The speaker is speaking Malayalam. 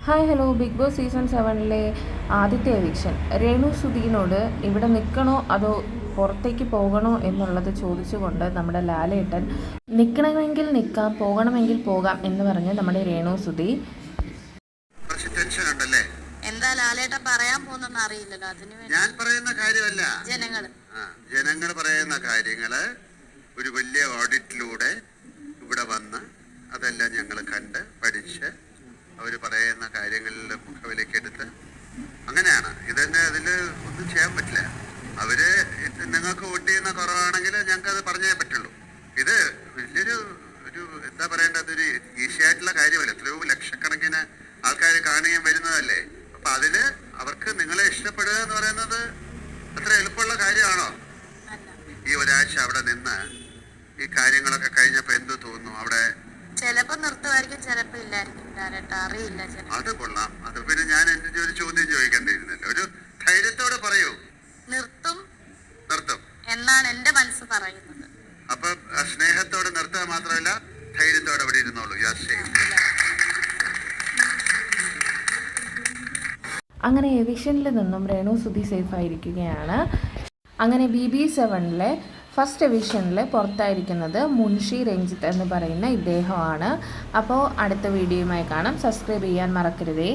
Hi hello Big Boss season സെവനിലെ ആദ്യത്തെ എവിക്ഷൻ രേണു സുധീനോട് ഇവിടെ നിൽക്കണോ അതോ പുറത്തേക്ക് പോകണോ എന്നുള്ളത് ചോദിച്ചുകൊണ്ട് നമ്മുടെ ലാലേട്ടൻ നിൽക്കണമെങ്കിൽ നിൽക്കാം പോകണമെങ്കിൽ പോകാം എന്ന് പറഞ്ഞ് നമ്മുടെ രേണു സുധി. എന്താ ലാലേട്ടൻ പറയാൻ പോകുന്നെന്ന് അറിയില്ലല്ലോ അതിനു ഞാൻ പറയുന്ന കാര്യമല്ല. ജനങ്ങൾ ജനങ്ങൾ പറയുന്ന കാര്യങ്ങൾ ഒരു വലിയ ഓഡിറ്റിലൂടെ ഇവിടെ വന്ന് അതെല്ലാം ഞങ്ങൾ കണ്ട് പഠിച്ച് അവർ പറയുന്ന കാര്യങ്ങളിൽ മുഖവിലേക്കെടുത്ത് അങ്ങനെയാണ്. ഇതന്നെ അതിൽ ഒന്നും ചെയ്യാൻ പറ്റില്ല. അവർ നിങ്ങൾക്ക് വോട്ട് ചെയ്യുന്ന കുറവാണെങ്കിൽ ഞങ്ങൾക്ക് അത് പറഞ്ഞേ പറ്റുള്ളൂ. ഇത് വലിയൊരു ഒരു എന്താ പറയേണ്ടത്? ഒരു ഈസിയായിട്ടുള്ള കാര്യമല്ല. എത്രയോ ലക്ഷക്കണക്കിന് ആൾക്കാർ കാണുകയും വരുന്നതല്ലേ. അപ്പൊ അതിൽ അവർക്ക് നിങ്ങളെ ഇഷ്ടപ്പെടുക എന്ന് പറയുന്നത് അത്ര എളുപ്പമുള്ള കാര്യമാണോ? ഈ ഒരാഴ്ച അവിടെ നിന്ന് ഈ കാര്യങ്ങളൊക്കെ കഴിഞ്ഞപ്പോ എന്ത് തോന്നുന്നു അവിടെ? ചിലപ്പോ നിർത്തുമായിരിക്കും ചിലപ്പോ ഇല്ലായിരിക്കും. ലാലേട്ട അറിയില്ല ജനം അത് കൊള്ളാം. അത് പിന്നെ ഞാൻ എന്റെ ഒരു ചോദ്യം ചോദിക്കേണ്ടിയിരുന്നല്ലോ. ഒരു ധൈര്യത്തോടെ പറയൂ. നിർത്തും. നിർത്തും. എന്നാണ് എന്റെ മനസ്സ് പറയുന്നത്. അപ്പൊ സ്നേഹത്തോടെ നിർത്തുക മാത്രമല്ല ധൈര്യത്തോടെ അവിടെ ഇരുന്നോളൂ. യാസ് ചെയ്യും അങ്ങനെ എവിഷനിൽ നിന്നും രേണു സുധി സേഫ് ആയിരിക്കുകയാണ്. അങ്ങനെ ബി ബി സെവനിലെ ഫസ്റ്റ് എവിഷനിൽ പുറത്തായിരിക്കുന്നത് മുൻഷി രഞ്ജിത്ത് എന്ന് പറയുന്ന ഇദ്ദേഹമാണ്. അപ്പോൾ അടുത്ത വീഡിയോയുമായി കാണാം. സബ്സ്ക്രൈബ് ചെയ്യാൻ മറക്കരുതേ.